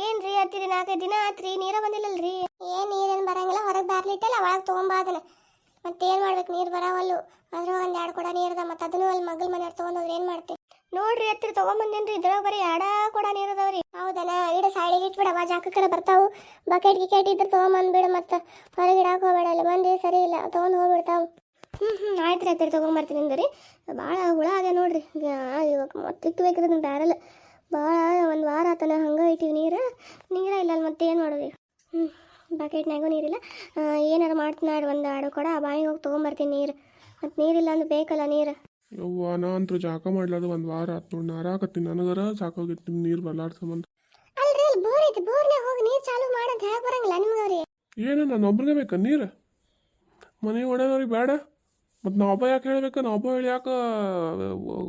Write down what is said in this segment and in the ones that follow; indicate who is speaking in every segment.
Speaker 1: ಏನ್ರಿ ಹತ್ತಿರಿ ನಾಲ್ಕೈದು ದಿನ ಆತ್ರಿ ನೀರ ಬಂದಿಲ್ಲಲ್ರಿ? ಏನ್ ನೀರೇನ್ ಬರಂಗಿಲ್ಲ ಹೊರಗೆ ಬರ್ಲಿಟ್ಟಲ್ಲ ಒಳಗೆ ತೊಗೊಂಬಾದನ. ಮತ್ತೇನು ಮತ್ತೇನ್ ಮಾಡ್ಬೇಕು? ನೀರು ಬರವಲ್ಲು. ಅದ್ರ ಒಂದ್ ಎರಡು ಕೊಡ ನೀರದ ಮತ್ತೆ ಅದನ್ನು ಅಲ್ಲಿ ಮಗಳ ಮನೆಯವ್ರು ತೊಗೊಂಡೋದ್ರೆ ಏನ್ ಮಾಡ್ತೀವಿ ನೋಡ್ರಿ ಹತ್ತಿರ ತೊಗೊಂಬಂದೇನ್ರಿ? ಇದ್ರಾಗ ಬರೀ ಎರಡ ಕೊಡ ನೀರದವ್ರಿ ಹೌದನ? ಇಡ ಸೈಡಿಗೆ ಇಟ್ಬಿಡವ ಜಾಕ ಕಡೆ ಬರ್ತಾವು. ಬಕೆಟ್ ಗಿಕೆಟ್ ಇದ್ರ ತೊಗೊಂಬಂದ್ಬಿಡು ಮತ್ತೆ ಹೊರಗೆ ಇಡಾಕ ಹೋಗ್ಬೇಡ ಅಲ್ಲಿ ಮಂದಿ ಸರಿ ಇಲ್ಲ ತಗೊಂಡ್ ಹೋಗ್ಬಿಡ್ತಾವು. ಹ್ಞೂ ಹ್ಞೂ ಆಯ್ತು ರೀ ಹತ್ತಿರ ತೊಗೊಂಬರ್ತೀನಿ ಅಂದ್ರಿ. ಭಾಳ ಹುಳ ಆಗ್ಯ ನೋಡ್ರಿ. ಇವಾಗ ಮತ್ತೆ ಭಾಳ ಒಂದು ವಾರ ಆತನ ಹಂಗೆ ಇಟ್ಟಿವಿ ನೀರು? ನೀರ ಇಲ್ಲ ಅಲ್ಲಿ ಮತ್ತೆ ಏನು ಮಾಡೋದು ಹ್ಞೂ ಬಕೆಟ್ನಾಗೂ ನೀರಿಲ್ಲ ಆ, ಏನಾರು ಮಾಡ್ತೀನಿ ಒಂದು ಆಡು ಕೊಡ ಬಾವಿಗೆ ಹೋಗಿ ತೊಗೊಂಬರ್ತೀನಿ ನೀರು. ಮತ್ತು ನೀರಿಲ್ಲ ಅಂದ್ರೆ ಬೇಕಲ್ಲ ನೀರು?
Speaker 2: ಯವ್ವ ನಾ ಅಂತೂ ಜಾಕ ಮಾಡ್ಲಾರ್ದು ಒಂದು ವಾರ ಆತು ನೋಡಿ ನಾರಾಕತ್ತೀನಿ ನನಗರ ಸಾಕೋಗಿತ್ತು ನೀರು ಬರ್ಲಾರ್ದ ಸಂಬಂಧ
Speaker 1: ಅಲ್ರಿ ಅಲ್ಲಿ ಬೋರ್ ಐತಿ ಬೋರ್ನಾಗ ಹೋಗಿ ನೀರು ಚಾಲು ಮಾಡಂತ ಹೇಳಕ್ ಬರಂಗಿಲ್ಲ ನಿಮ್ಗೆ ಅವ್ರಿ
Speaker 2: ಏನು ನಾನು ಒಬ್ರಿಗೆ ಬೇಕಾ ನೀರು? ಮನೆ ಒಡೆಯವ್ರಿಗೆ ಬೇಡ ಮತ್ತು ನಾ ಒಬ್ಬ ಯಾಕೆ ಹೇಳ್ಬೇಕು? ನಾ ಒಬ್ಬ ಹೇಳಿ ಯಾಕೆ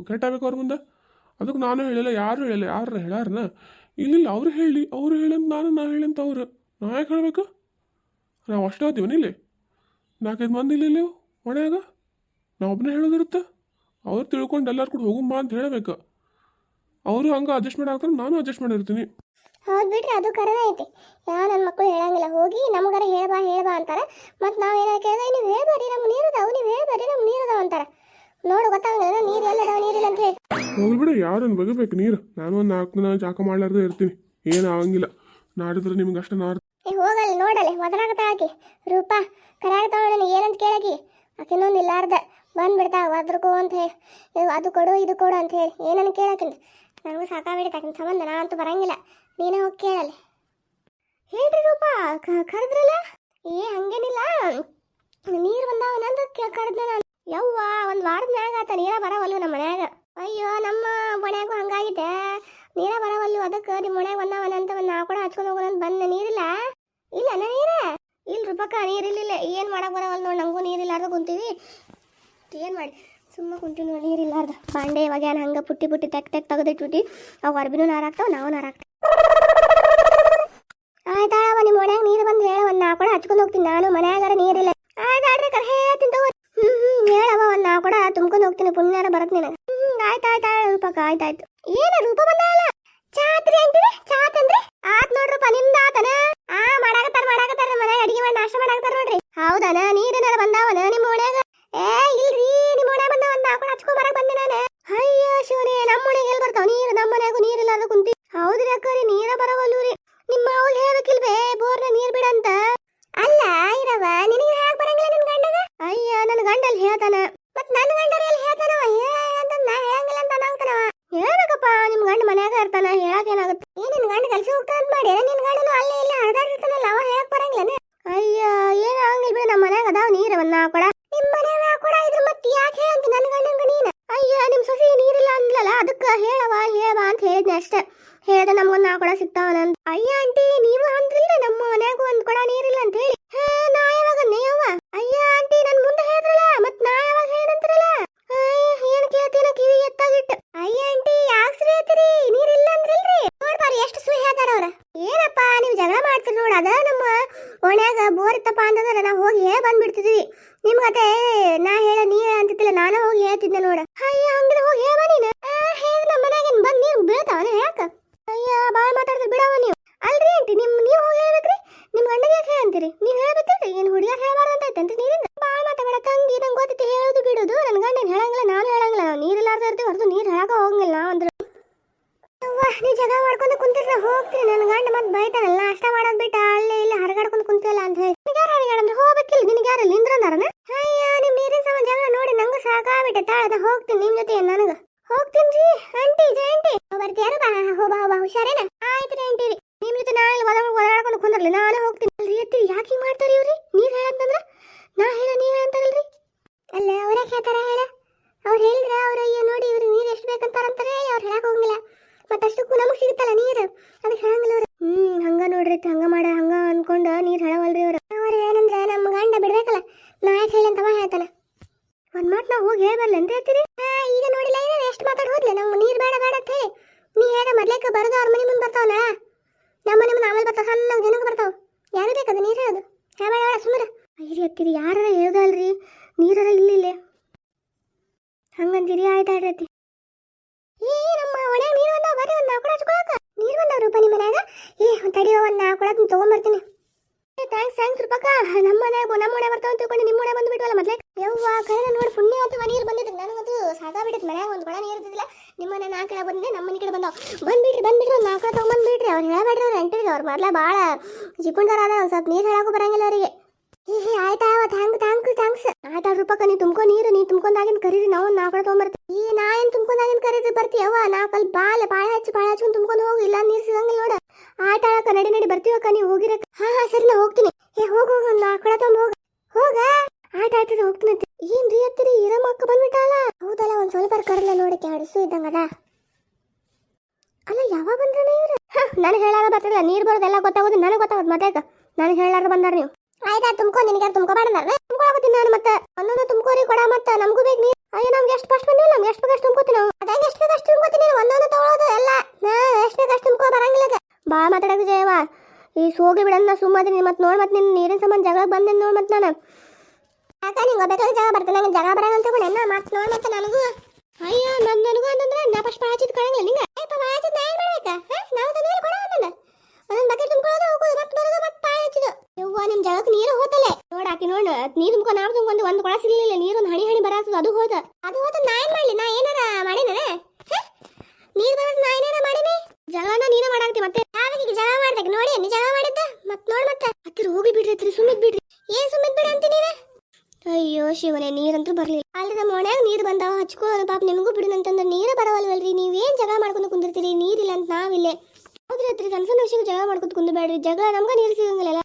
Speaker 2: ಕೆಟ್ಟಾಗಬೇಕು ಅವ್ರ ಮುಂದೆ? ಅದಕ್ಕೆ ನಾನು ಹೇಳಿಲ್ಲ, ಯಾರು ಹೇಳಿಲ್ಲ ಯಾರು ಹೇಳಾರನ? ಇಲ್ಲಿಲ್ಲ, ಅವ್ರು ಹೇಳಿ, ಅವ್ರು ಹೇಳಂತ ನಾನು, ನಾ ಹೇಳಂತ ಅವ್ರು. ನಾ ಯಾಕೆ ಹೇಳ್ಬೇಕು? ನಾವು ಅಷ್ಟೇ ಹೋಗ್ತೀವನ ಇಲ್ಲಿ? ನಾಲ್ಕೈದು ಮಂದಿ ಇಲ್ಲ ಇಲ್ಲಿ ಒಣೆಯಾಗ ನಾವು ಒಬ್ಬನೇ ಹೇಳೋದಿರುತ್ತೆ? ಅವ್ರು ತಿಳ್ಕೊಂಡು ಎಲ್ಲರೂ ಕೂಡ ಹೋಗುಂಬಾ ಅಂತ ಹೇಳಬೇಕು. ಅವರು ಹಂಗೆ ಅಡ್ಜಸ್ಟ್ಮೆಂಟ್ ಮಾಡಾಕ್ತಾರೆ ನಾನು ಅಡ್ಜಸ್ಟ್ ಮಾಡಿರ್ತೀನಿ.
Speaker 1: ಹೌದು ಬಿಡ್ರಿ, ಅದು ಕರೆ ಐತಿ ನನ್ನ ಮಕ್ಕಳು ಹೇಳಂಗಿಲ್ಲ ಹೋಗಿ ನಮಗಾರ ಹೇಳ್ಬಾ ಹೇಳ್ಬಾ ಅಂತಾರೆ ಮತ್ತು ನಾವು ಏನಾರ ಕೇಳಿದ್ರೆ ನೀವು ಹೇಳ್ಬೇಡಿ ನಮ್ಗೆ ನೀರು ಅದಾವು ನೀವು ಹೇಳ್ಬೇಡಿ ನಮ್ಗೆ ನೀರು ಅದಾವ ಅಂತಾರೆ ನೋಡು ಗೊತ್ತಾಗಲ್ಲ ನೀರು ಎಲ್ಲದಾವ ನೀರಿಲ್ಲ ಅಂತ ಹೇಳಿ
Speaker 2: ಹೋಗ್ಬಿಡು ಯಾರನ್ನು ಬಗಬೇಕು ನೀರು. ನಾನು ಒಂದು ನಾಲ್ಕು ದಿನ ಜಾಕ ಮಾಡ್ಲಾರ್ದೆ ಇರ್ತೀನಿ. ಏನು ಆಗಂಗಿಲ್ಲ. ನಾಡಿದ್ರೆ ನಿಮ್ಗೆ ಅಷ್ಟು ನಾರ್
Speaker 1: ಏ, ಹೋಗಲ್ಲಿ ನೋಡಲ್ಲಿ ಒದರಾಗತ್ತಾಳಕಿ ರೂಪಾ ಕರಾಗತಾಳ ನನಗೆ ಏನಂತ ಕೇಳಕಿ? ಆಕಿನೊಂದು ಇಲ್ಲಾರ್ದ. ಬಂದ್ಬಿಡ್ತಾ ಒದ್ರಗೋ ಅಂತ ಹೇಳಿ. ಅದು ಕೊಡು, ಇದು ಕೊಡು ಅಂತ ಹೇಳಿ. ಏನನ್ನ ಕೇಳಕಿನ ನನಗೂ ಸಾಕಾಗ್ಬಿಡುತ್ತೆ ಆಕಿನ ಸಂಬಂಧ. ನಾನಂತೂ ಬರಂಗಿಲ್ಲ. ನೀನೇ ಹೋಗಿ ಕೇಳಲ್ಲಿ ಹೇಳ್ರಿ ರೂಪಾ ಕರೆದ್ರಲ್ಲ? ಏ, ಹಂಗೇನಿಲ್ಲ. ನೀರು ಬಂದಾವ ನಂದು ಕರೆದ್ನ ನಾನು. ಯವ್ವ, ಒಂದು ವಾರದ ಮ್ಯಾಗ ಆತ. ನೀರ ಬರವಲ್ವ ನಮ್ಮ ಮನ್ಯಾಗ? ಅಯ್ಯೋ, ನಮ್ಮ ಮನ್ಯಾಗೂ ಹಂಗಾಗಿದೆ. ನೀರ ಬರವಲ್ಲು, ಅದಕ್ಕೆ ನಿಮ್ಮ ಮನ್ಯಾಗ ಬಂದಾವನ ಅಂತ ಒಂದು ನಾ ಕೂಡ ಹಚ್ಕೊಂಡು ಹೋಗೋಣ ಅಂತ ಬಂದ ನೀರಿಲ್ಲ? ಇಲ್ಲ ನೀರ? ಇಲ್ಲ ರೂಪಕ್ಕ ನೀರಿಲ್ಲ ಏನು ಮಾಡಕ್ಕೆ ಬರವಲ್ಲ ನೋಡಿ, ನಂಗೂ ನೀರಿಲ್ಲಾರ್ದು ಕುಂತೀವಿ. ಏನು ಮಾಡಿ? ಸುಮ್ಮ ಕುಂತೀವಿ ನೋಡಿ ನೀರಿಲ್ಲಾರ್ದ ಬಾಂಡೆ ಒಗ್ಯಾನ ಹಂಗೆ ಪುಟ್ಟಿ ಪುಟ್ಟಿ ತೆಕ್ ತೆಕ್ ತೆಗೆದಿಟ್ಬಿಟ್ಟು ಅವು ಅರ್ಬಿನೂ ನಾರಾಕ್ತಾವ ನಾವು ನಾರಾಕ್ತಾವ ಆಯ್ತಾಳವ ನಿಮ್ಮ ಮನ್ಯಾಗ ನೀರು ಬಂದು ಹೇಳ ಒಂದು ನಾ ಕೂಡ ಹಚ್ಕೊಂಡು ಹೋಗ್ತೀನಿ. ನಾನು ಮನ್ಯಾಗಾರ ನೀರಿಲ್ಲ ಆಯ್ತಾಡ್ರಿ ಕರೆ ಹೇಳ್ತೀನಿ ಹ್ಞೂ ಹ್ಞೂ ಹೇಳವ ಒಂದು ನಾ ಕೂಡ ತುಂಬ್ಕೊಂಡು ಹೋಗ್ತೀನಿ. ಪುಣ್ಯಾರ ಬರತ್ತೆ ನಿನಗೆ ಹ್ಞೂ ಆಯ್ತು ಆಯ್ತು ರೂಪಕ್ಕ ಆಯ್ತಾಯ್ತು ಏನ ರೂಪ ಬಂದಾಳ ಚಾತ್ರಿ ಅಂತೀರಿ ಚಾತ್ ಅಂದ್ರಿ ಆತ್ ನೋಡ್ರಪ್ಪ ನಿಮ್ದ ಆತನ ಆ ಮಾಡಾಕತ್ತಾರ ಮಾಡಾಕತ್ತಾರ ಮನೆ ಅಡಿಗೆ ಮಾಡಿ ನಾಷ್ಟ ಮಾಡಾಕತ್ತಾರ ನೋಡ್ರಿ ಹೌದನ ನೀರೇನಾರ ಬಂದಾವನ ನಿಮ್ಮ ಓಣ್ಯಾಗ ಏ ಇಲ್ರಿ ನಿಮ್ಮ ಓಣ್ಯಾಗ ಬಂದಾವ ನಾ ಕೂಡ ಹಚ್ಕೊಂಡ್ ಬರಕ್ ಬಂದೆ ನಾನು ಅಯ್ಯೋ ಶಿವನೇ ನಮ್ಮ ಓಣ್ಯಾಗ ಎಲ್ಲಿ ಬರ್ತಾವ ನೀರು ನಮ್ಮ ಮನ್ಯಾಗೂ ನೀರಿಲ್ಲಾರ್ದ ಕುಂತಿ ಹೌದ್ರಿ ಅಕ್ಕರಿ ನೀರ ಬರವಲ್ಲು ರೀ ನಿಮ್ಮ ಅವ್ಳು ಹೇಳ್ಬೇಕಿಲ್ವೇ ಬೋರ್ನ ನೀರ್ ಬಿಡಂತ ಅಲ್ಲ ಇರವ ನಿನಗೆ ಹೇಳಕ್ ಬರಂಗಿಲ್ಲ ನಿನ್ ಗಂಡಗ ಅಯ್ಯ ನನ್ನ ಗಂಡ ಅಲ್ಲಿ ಹೇಳ್ತಾನ ಮತ್ ನನ್ನ ಗಂಡರ ಎಲ್ಲಿ ಹೇಳ್ತಾನವ ಅಂತ ನಾ ಹೇಳಂಗಿಲ್ಲ ಅಂತ ಅನಾಗ್ತಾನವ ಹೇಳ್ಬೇಕಪ್ಪ ನಿಮ್ ಗಂಡ ಮನ್ಯಾಗ ಇರ್ತಾನ ಹೇಳಕ್ ಏನಾಗುತ್ತೆ? ಏ, ನಿನ್ ಗಂಡ ಕೆಲ್ಸ ಹೋಗ್ತಾ ಅಂತ ಮಾಡಿ. ನಿನ್ ಗಂಡನು ಅಲ್ಲೇ ಇಲ್ಲ ಹರಿದಾಡಿರ್ತಾನಲ್ಲ ಅವ ಹೇಳಕ್ ಬರಂಗಿಲ್ಲ ಅಯ್ಯೋ, ಏನ ಆಗಂಗಿಲ್ಲ ಬಿಡು, ನಮ್ಮ ಮನ್ಯಾಗ ಅದಾವ ನೀರ ಬಂದ ಕೂಡ. ನಿಮ್ ಮನ್ಯಾಗ ಕೂಡ ಇದ್ರ ಮತ್ತೆ ಯಾಕೆ ಅಂತ ನನ್ ಗಂಡಂಗ ನೀನ? ಅಯ್ಯೋ, ನಿಮ್ ಸೊಸಿ ನೀರಿಲ್ಲ ಅಂದ್ಲಲ್ಲ, ಅದಕ್ಕ ಹೇಳವ ಹೇಳವ ಅಂತ ಹೇಳಿದ್ನಿ ಅಷ್ಟೇ. ಹೇಳ್ದ, ನಮ್ಗೊಂದ್ ನಾ ಕೊಡ ಸಿಗ್ತಾವನ ಅಯ್ಯ, ಆಂಟಿ, ನೀವು ಅಂದ್ರಿಲ್ಲ ನಮ್ಮ ಮನ್ಯಾಗ ಒಂದ್ ಕೊಡ ನೀರಿಲ್ಲ ಅಂತ ಹೇಳಿ ಹೇ ನಾ ಯಾವಾಗ ನೇಯವ್ವ ಅಯ್ಯ ಆಂಟಿ ನನ್ ಮುಂದೆ ಹೇಳಿದ್ರಲ್ಲ ಮತ್ ನಾ ಯಾವಾಗ ಹೇಳಂತ್ರಲ್ಲ ಏನ್ ಕೇಳ್ತೀನ ಕಿವಿ ಎತ್ತಾಗಿಟ್ಟು ಅಯ್ಯ ಆಂಟಿ ಯಾಕೆ ಸುಳಿ ಹೇಳ್ತೀರಿ ನೀರಿಲ್ಲ ಅಂದ್ರಲ್ರಿ ನೋಡ್ಬಾರಿ ಎಷ್ಟು ಸುಳಿ ಹೇಳ್ತಾರ ಅವ್ರ ಏನಪ್ಪ ನೀವು ಜಗಳ ಮಾಡ್ತೀರಿ ನೋಡ ಅದ ನಮ್ಮ ಓಣ್ಯಾಗ ಬೋರ್ ಇತ್ತಪ್ಪ ಅಂತಂದ್ರೆ ನಾವು ಹೋಗಿ ಹೇಳಿ ಬಂದ್ಬಿಡ್ತಿದ್ವಿ ನಿಮ್ಗತೆ ನಾ ಹೇಳ ನೀ ಅಂತಿದ್ದಿಲ್ಲ ನಾನು ಹೋಗಿ ಹೇಳ್ತಿದ್ದೆ ನೋಡ. ಅಯ್ಯ ಹಂಗಿದ್ರೆ ಹೋಗಿ ಹೇಳ ನೀನು. ಹೇಳ ನಮ್ಮ ಮನ್ಯಾಗ ಬಂದ್ ನೀರು ಬೀಳ್ತಾವನ ಯಾಕ? ಅಯ್ಯ ಬಾಯ್ ಮಾತಾಡಿದ್ರೆ ಬಿಡವ ನೀವು. ಅಲ್ರಿ ಆಂಟಿ, ನಿಮ್ ನೀವು ಹೋಗಿ ಹೇಳ್ಬೇಕ್ರಿ. ನಿಮ್ ಗಂಡಗೆ ಯಾಕೆ ಅಂತೀರಿ ನೀವು ಹೇಳ್ಬೇಕ್ರಿ. ಏನ್ ಹುಡುಗ ಹೇಳಬಾರ್ದು ಅಂತ ಐತಂತ ನೀರಿಂದ ಬಾಯ್ ಮಾತಾಡ ತಂಗಿ ನಂಗೆ ಗೊತ್ತೈತಿ ಹೇಳೋದು ಬಿಡೋದು ನನ್ನ ಗಂಡನ್ ಹೇಳಂಗಿಲ್ಲ ನಾನು ಹೇಳಂಗಿಲ್ಲ ನಾವು ನೀರಿಲ್ಲಾರ್ದ ಇರ್ತೀವಿ ಹೊರತು ನೀರು ಹೇಳಕ ಹೋಗಂಗಿಲ್ಲ ನಾವು ಅಂದ್ರೆ ಅವ್ವ ನೀ ಜಗ ಮಾಡ್ಕೊಂಡು ಕುಂತಿರ್ನ ಹೋಗ್ತೀನಿ ನನ್ನ ಗಂಡ ಮತ್ತೆ ಬೈತಾನಲ್ಲ ನಾಷ್ಟ ಮಾಡೋದ್ ಬಿಟ್ಟ ಅಲ್ಲೇ ಇಲ್ಲಿ ಹರಗಾಡ್ಕೊಂಡು ಕುಂತಿಲ್ಲ ಅಂತ ಹೇಳಿ ನಿನಗೆ ಯಾರು ಹರಿಗಾಡಂದ್ರೆ ಹೋಗ್ಬೇಕಿಲ್ಲ ನಿನಗೆ ಯಾರು ನಿಂದ್ರಂದಾರನ ಅಯ್ಯ ನಿಮ್ ನೀರಿನ ಸಮ ಜಗಳ ನೋಡಿ ನಂಗೂ ಸಾಕಾಗ್ಬಿಟ್ಟೆ ತಾಳದ ಹೋಗ್ತೀನಿ ನಿಮ್ ಜೊತೆ ನನಗ. ಹೋಗ್ತೀನಿ ರೀ ಆಂಟಿ ಜಯಂತಿ ಬರ್ತೀಯಾರ ಬಾ ಹೋಬಾ ಬಾ ಬಾ, ಹುಷಾರೇನ? ಆಯ್ತು ರೀ, ಆಂಟಿ. ನಿಮ್ ಜೊತೆ ನಾ ಇಲ್ಲಿ ಒಳಗೆ ಒಳಗಾಡ್ಕೊಂಡು ಕುಂದ್ರಲ್ಲ, ನಾನು ಹೋಗ್ತೀನಿ. ಅಲ್ರಿ, ಅತ್ತಿ, ಯಾಕೆ ಮಾಡ್ತಾರ ಇವ್ರಿ? ನೀರ್ ಹೇಳಂತಂದ್ರ ನಾ ಹೇಳ ನೀವ್ ಅಂತಾರಲ್ರಿ? ಅಲ್ಲ, ಅವ್ರ ಹೇಳ್ತಾರ ಹೇಳ? ಅವ್ರು ಹೇಳಿದ್ರ ಅವ್ರ ಅಯ್ಯ, ನೋಡಿ ಇವ್ರಿ ನೀರ್ ಎಷ್ಟು ಬೇಕಂತಾರಂತಾರೆ ಅವ್ರು ಹೇಳಕ್ ಹೋಗಿಲ್ಲ ಮತ್ತಷ್ಟಕ್ಕೂ ನಮಗ್ ಸಿಗುತ್ತಲ್ಲ ನೀರು? ಅದಕ್ಕೆ ಹೇಳಂಗಿಲ್ಲ ಅವ್ರು. ಹ್ಮ್, ಹಂಗ ನೋಡ್ರಿ ಹಂಗ ಮಾಡ, ಹಂಗ ಅನ್ಕೊಂಡ ನೀರ್ ಹೇಳವಲ್ರಿ ಅವ್ರು. ಅವ್ರ ಏನಂದ್ರ ನಮ್ಮ ಗಂಡ ಬಿಡ್ಬೇಕಲ್ಲ. ನಾ ಯಾಕೆ ಹೇಳಂತವ ಹೇಳ್ತಾನ. ಒಂದ್ ಮಾತು ನಾವು ಹೋಗಿ ಹೇಳ್ಬರ್ಲಿ ಅಂತ ಹೇಳ್ತೀರಿ? ಈಗ ನೋಡಿಲ್ಲ ಏನೇನು ಎಷ್ಟು ಮಾತಾಡ್ ಹೋದ್ಲೆ? ನಮ್ಗೆ ನೀರು ಬೇಡ ಬೇಡ ಅಂತ ಹೇಳಿ. ನೀ ಹೇಗ ಮೊದ್ಲೇಕ ಬರೋದು ಅವ್ರ ಮನೆ ಮುಂದೆ ಬರ್ತಾವನ ನಮ್ಮ ಮನೆ ಮುಂದೆ ಆಮೇಲೆ ಬರ್ತಾವ ಸಣ್ಣ ಜನಕ್ಕೆ ಬರ್ತಾವ. ಯಾರು ಬೇಕದು ನೀರು ಹೇಳೋದು? ಹೇಳ ಹೇಳ ಸುಮ್ಮನೆ ಐರಿ ಹತ್ತಿರಿ ಯಾರ ಹೇಳ್ದಲ್ರಿ? ನೀರರ ಇಲ್ಲಿಲ್ಲ. ಹಂಗಂತೀರಿ ಆಯ್ತು ಆಯ್ತು ಏ, ನಮ್ಮ ಒಣೆ ನೀರು ಬಂದಾವ, ಬರ್ರಿ ಒಂದು ನಾಲ್ಕು ಹಚ್ಕೊಳಕ ನೀರು ಬಂದಾವ ರೂಪ ನಿಮ್ಮ ಮನ್ಯಾಗ? ಏ ತಡಿಯೋ ಒಂದು ನಾಲ್ಕು ಕೊಡ ತೊಗೊಂಬರ್ತೀನಿ. Thanks thanks ರೂಪಕ್ಕ. ನಮ್ಮ ಮನೆ ನಮ್ಮ ಮನೆ ಬರ್ತಾವ ತಿಳ್ಕೊಂಡು ನಿಮ್ಮ ಮನೆ ಬಂದ್ಬಿಟ್ವಲ್ಲ, ಮೊದ್ಲೇ ಯವ್ವ ಕರೆ ನೋಡಿ ಪುಣ್ಯ ಅಥವಾ ನೀರು ಬಂದಿದ್ದು ನನಗಂತೂ ಸಾಕಾಗ್ಬಿಟ್ಟಿತ್ತು ಮನ್ಯಾಗ ಒಂದು ಕೊಡ ನೀರು ಇರ್ತಿದ್ದಿಲ್ಲ ನಿಮ್ಮ ಮನೆ ನಾಲ್ಕು ಕಡೆ ಬಂದೆ ನಮ್ಮ ಮನೆ ಕಡೆ ಬಿಡ್ರಿ ಬಂದ್ಬಿಟ್ರಿ ಬಂದ್ಬಿಟ್ರಿ, ಒಂದು ನಾಲ್ಕು ತೊಗೊಂಬಂದ್ಬಿಟ್ರಿ. ಅವ್ರು ಹೇಳಬೇಡ್ರಿ ಅವ್ರು ಎಂಟಿಗೆ ಅವ್ರು ಮೊದಲ ಭಾಳ ಚಿಕ್ಕುಂಡಾರ ಅದ ಒಂದು ಸ್ವಲ್ಪ ನೀರು ಹೇಳಕ್ಕೂ ಬರಂಗಿಲ್ಲ ಅವರಿಗೆ. ಹೇ ಆಯ್ತಾ ಥ್ಯಾಂಕ್ ಥ್ಯಾಂಕ್ ಥ್ಯಾಂಕ್ಸ್ ಆಯ್ತಾ ರೂಪಕ್ಕ ನೀ ತುಂಬ್ಕೊ ನೀರು ನೀ ತುಂಬ್ಕೊಂಡಾಗಿನ ಕರೀರಿ, ನಾವು ನಾಲ್ಕು ತೊಗೊಂಬರ್ತೀವಿ. ಈ ನಾ ಏನು ತುಂಬ್ಕೊಂಡಾಗಿನ ಕರೀರಿ ಬರ್ತೀವಿ ಅವ್ವ ನಾಲ್ಕು ಅಲ್ಲಿ ಬಾಳೆ ಬಾಳೆ ಹಚ್ಚಿ ಬಾಳೆ ಹಚ್ಕೊಂಡು ತುಂಬ್ಕೊಂಡು ಹೋಗಿ ಇಲ್ಲ ನೀರು ಸಿಗಂಗಿಲ್ಲ ನೋಡ. ಆಟ ಅಕ್ಕ ನಡಿ ನಡಿ ಬರ್ತೀವಕ್ಕ ನೀವು ಹೋಗಿರಕ್ಕ ಹಾ ಹಾ, ಸರಿ, ನಾ ಹೋಗ್ತೀನಿ. ಏ ಹೋಗು, ಹೋಗ ನಾಲ್ಕು ಕಡೆ ತೊಗೊಂಡು ಹೋಗ. ಹೋಗ. ಆಯ್ತು ಆಯ್ತು ಹೋಗ್ತೀನಿ. ಏನ್ ರೀ ಅತ್ತಿರಿ, ಇರಮ್ಮ ಅಕ್ಕ ಬಂದ್ಬಿಟ್ಟಾಳ. ಹೌದಲ್ಲ, ಒಂದ್ ಸ್ವಲ್ಪ ಕರಲ್ಲ ನೋಡಕ್ಕೆ ಅಡಿಸು ಇದ್ದಂಗದ. ಅಲ್ಲ, ಯಾವಾಗ ಬಂದ್ರ ಇವ್ರು? ನನಗೆ ಹೇಳಾರ ಬರ್ತಿಲ್ಲ ನೀರು ಬರೋದೆಲ್ಲ ಗೊತ್ತಾಗೋದು ನನಗೆ ಗೊತ್ತಾಗೋದು ಮತ್ತೆ ನನಗೆ ಹೇಳಾರ ಬಂದಾರ ನೀವು. ಆಯ್ತಾ ತುಂಬ್ಕೊ, ನಿನಗೆ ತುಂಬ್ಕೊಬಾರ್ದಾರ ತುಂಬ್ಕೊಳಕತ್ತೀನಿ ನಾನು ಮತ್ತೆ. ಒಂದೊಂದು ತುಂಬ್ಕೋರಿ ಕೊಡ ಮತ್ತೆ, ನಮಗೂ ಬೇಕು ನೀರು ಅಯ್ಯೋ, ನಮ್ಗೆ ಎಷ್ಟು ಫಸ್ಟ್ ಬಂದಿಲ್ಲ ನಮ್ಗೆ ಎಷ್ಟು ಬೇಕಷ್ಟು ತುಂಬ್ಕೋತೀನಿ ನಾವು. ಅದಾಗ ಎಷ್ಟು ಬೇಕಷ್ಟು ತುಂಬ್ಕೋತೀನಿ ಒಂದೊಂದು ತಗೊಳ್ಳೋದು ಎಲ್ಲ. ನಾ ಎಷ್ಟು ಬೇಕಷ್ಟು ತುಂಬ್ಕೊ, ಬರಂಗಿಲ್ಲ. ಬಾ ಮಾತಾಡಕ್ಕೆ ಜಯವ ಈ ಸೋಗಿ ಬಿಡನ್ನ ಸುಮ್ಮನೆ ಮತ್ತೆ ನೋಡ್ ಮತ್ತೆ ನಿನ್ನ ನೀರಿನ ಸಂಬಂಧ ಜಗಳ ಬಂದೆ ನೋಡಿ ಮತ್ತೆ ನಾನು. ಯಾಕ, ನಿಂಗೆ ಬೇಕಾದ ಜಾಗ ಬರ್ತದೆ ನಂಗೆ ಜಾಗ ಬರಂಗ ಅಂತ ಕೂಡ. ಮತ್ತೆ ನೋಡ್ ಮತ್ತೆ ನನಗೂ. ಅಯ್ಯ, ನನ್ ನೀರು ತುಂಬ್ಕೊ ನಾವು ತುಂಬ್ಕೊಂಡು ಒಂದು ಕೊಳ ಸಿಗ್ಲಿಲ್ಲ ನೀರು ಒಂದು ಹಣಿ ಹನಿ ಬರತ್ತದ ಅದು ಹೋದ. ಅದು ಹೋದ ನಾ ಏನ್ ಮಾಡ್ಲಿ? ನಾ ಏನಾರ ಮಾಡಿದ್ರೆ ನೀರು ಬರೋದು ನಾ ಏನಾರ ಮಾಡಿನಿ? ಜಗಳನ ನೀನ ಮಾಡಾಕ್ತಿ ಮತ್ತೆ? ಯಾವಾಗ ಜಗಳ ಮಾಡ್ದಾಗ ನೋಡಿ, ನೀ ಜಗಳ ಮಾಡಿದ್ದ? ಮತ್ ನೋಡ್ ಮತ್ತೆ. ಹತ್ತಿರ ಹೋಗಿ ಬಿಡ್ರಿ, ಹತ್ತಿರ ಸುಮ್ಮಿದ್ ಬಿಡ್ರಿ. ಏನ್ ಸುಮ್ಮಿದ್ ಬಿಡ ಅಂತೀನಿ ನೀನ? ಅಯ್ಯೋ ಶಿವನೇ, ನೀರಂತೂ ಬರ್ಲಿಲ್ಲ. ಅಲ್ಲಿ ನಮ್ಮ ಮನ್ಯಾಗ ನೀರು ಬಂದಾವ ಹಚ್ಕೋ ಪಾಪ ನಿಮಗೂ ಬಿಡಿನಂತಂದ್ರೆ ನೀರು ಬರವಲ್ವಲ್ರಿ? ನೀವೇನ್ ಜಗಳ ಮಾಡ್ಕೊಂಡು ಕುಂದಿರ್ತೀರಿ? ನೀರಿಲ್ಲ ಅಂತ ನಾವಿಲ್ಲೇ. ಹೌದ್ರಿ ಹತ್ತಿರ ಸಣ್ಣ ಸಣ್ಣ ವಿಷಯಕ್ಕೆ ಜಗಳ ಮಾಡ್ಕೊಂಡು ಕುಂದಬೇಡ್ರಿ. ಜಗ ಜಗಳ ನಮ್ಗೆ ನೀರು ಸಿಗಂಗಿಲ್ಲ